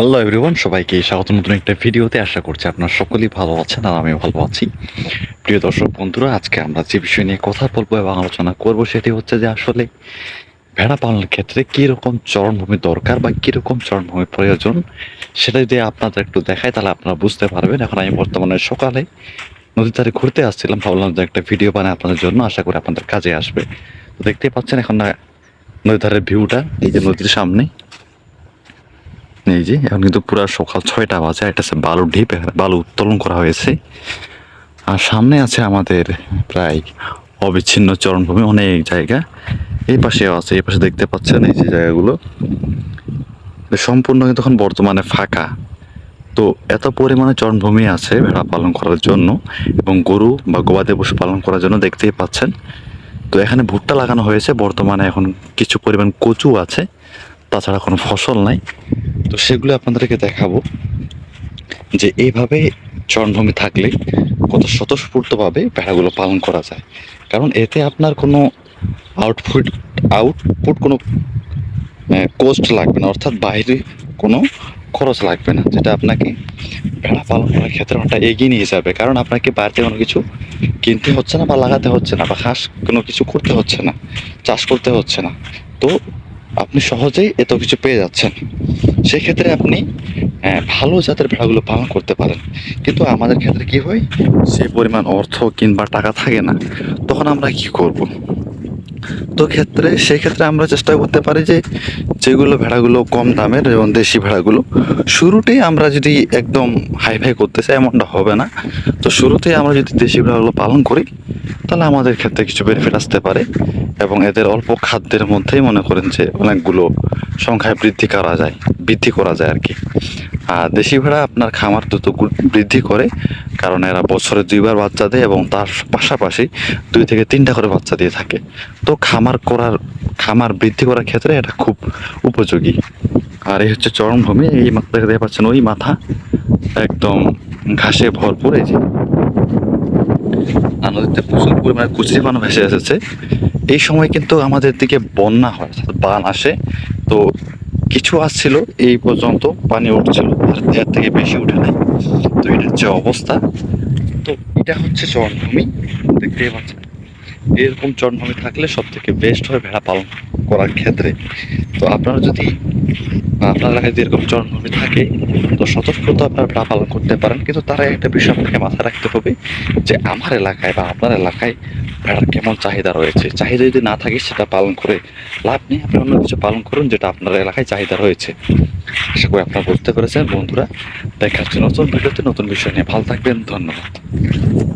Hello everyone সবাইকে স্বাগত। নতুন একটা ভিডিওতে আশা করছি আপনারা সকলেই ভালো আছেন আর আমি ভালো আছি। প্রিয় দর্শক, বন্ধুরা, আজকে আমরা যে বিষয় নিয়ে কথা বলব এবং আলোচনা করব সেটি হচ্ছে যে আসলে ভেড়া পালনের ক্ষেত্রে কীরকম চরণভূমি দরকার বা কীরকম চরণভূমি প্রয়োজন, সেটা যদি আপনাদের একটু দেখায় তাহলে আপনারা বুঝতে পারবেন। এখন আমি বর্তমানে সকালে নদীর ধারে ঘুরতে আসছিলাম, ভাবলাম যে একটা ভিডিও বানাই আপনাদের জন্য, আশা করি আপনাদের কাজে আসবে। তো দেখতেই পাচ্ছেন এখন না নদীর ধারের ভিউটা এই যে নদীর সামনে। এই যে, এখন কিন্তু পুরো সকাল ছয়টা বাজে একটা হচ্ছে বালু ঢিপ, বালু উত্তোলন করা হয়েছে। আর সামনে আছে আমাদের প্রায় অবিচ্ছিন্ন চরণভূমি, অনেক জায়গা। এই পাশেও আছে, এই পাশে দেখতে পাচ্ছেন এই যে জায়গাগুলো। সম্পূর্ণ কিন্তু এখন বর্তমানে ফাঁকা। তো এত পরিমাণে চরণভূমি আছে ভেড়া পালন করার জন্য এবং গরু বা গবাদি পশু পালন করার জন্য দেখতেই পাচ্ছেন। তো এখানে ভুট্টা লাগানো হয়েছে, বর্তমানে এখন কিছু পরিমাণ কচু আছে, তাছাড়া কোনো ফসল নাই। তো সেগুলো আপনাদেরকে দেখাবো যে এইভাবে চরণভূমি থাকলে কত স্বতঃস্ফূর্তভাবে ভেড়াগুলো পালন করা যায়। কারণ এতে আপনার কোনো আউটপুট আউটপুট কোনো কোস্ট লাগবে না, অর্থাৎ বাইরে কোনো খরচ লাগবে না, যেটা আপনাকে ভেড়া পালন করার ক্ষেত্রে অনেকটা এগিয়ে নিয়ে যাবে। কারণ আপনাকে বাড়িতে কোনো কিছু কিনতে হচ্ছে না বা লাগাতে হচ্ছে না বা হাঁস কোনো কিছু করতে হচ্ছে না, চাষ করতে হচ্ছে না। তো আপনি সহজেই এত কিছু পেয়ে যাচ্ছেন। সেক্ষেত্রে আপনি ভালো জাতের ভেড়াগুলো পালন করতে পারেন। কিন্তু আমাদের ক্ষেত্রে কি হয়? সে পরিমাণ অর্থ কিংবা টাকা থাকে না। তখন আমরা কি করব? তো ক্ষেত্রে সেই ক্ষেত্রে আমরা চেষ্টা করতে পারি যে যেগুলো ভেড়াগুলো কম দামের যেমন দেশি ভেড়াগুলো, শুরুতেই আমরা যদি একদম হাই ফাই করতে চাই, এমনটা হবে না। তো শুরুতেই আমরা যদি দেশি ভেড়াগুলো পালন করি, তাহলে আমাদের ক্ষেত্রে কিছু বেনিফিট আসতে পারে এবং এদের অল্প খাদ্যের মধ্যেই মনে করেন যে অনেকগুলো সংখ্যায় বৃদ্ধি করা যায়, বৃদ্ধি করা যায় আর কি। দেশি ভেড়া আপনার খামার দ্রুত বৃদ্ধি করে, কারণ এরা বছরে দুইবার বাচ্চা দেয় এবং তার পাশাপাশি দুই থেকে তিনটা করে বাচ্চা দিয়ে থাকে। তো খামার করার, খামার বৃদ্ধি করার ক্ষেত্রে এটা খুব উপযোগী। আর এই হচ্ছে চরমভূমি এই মাথা দেখতে পাচ্ছেন ওই মাথা একদম ঘাসে ভরপুর, এই যে। আর নদীতে প্রচুর পরিমাণে কুচি পানো ভেসে এসেছে। এই সময় কিন্তু আমাদের দিকে বন্যা হয় বান আসে। তো কিছু আসছিল, এই পর্যন্ত পানি উঠছিল, আর এর থেকে বেশি উঠে নাই। তো এটা হচ্ছে অবস্থা। তো এটা হচ্ছে চরণভূমি দেখতেই পাচ্ছেন, এরকম চরণভূমি থাকলে সব থেকে বেস্ট হয় ভেড়া পালন করার ক্ষেত্রে। তো আপনারা যদি আপনার এলাকায় যদি এরকম চরণভূমি থাকে, তো স্বতঃস্ফূর্ত আপনারা ভেড়া পালন করতে পারেন। কিন্তু তারা একটা বিষয় আপনাকে মাথায় রাখতে হবে, যে আমার এলাকায় বা আপনার এলাকায় ভেড়ার কেমন চাহিদা রয়েছে? চাহিদা যদি না থাকে, সেটা পালন করে লাভ নেই। আপনি অন্য কিছু পালন করুন, যেটা আপনার এলাকায় চাহিদা রয়েছে। আশা করি আপনারা বুঝতে পেরেছেন, বন্ধুরা। দেখা হচ্ছে নতুন ভিডিওতে নতুন বিষয় নিয়ে ভালো থাকবেন। ধন্যবাদ।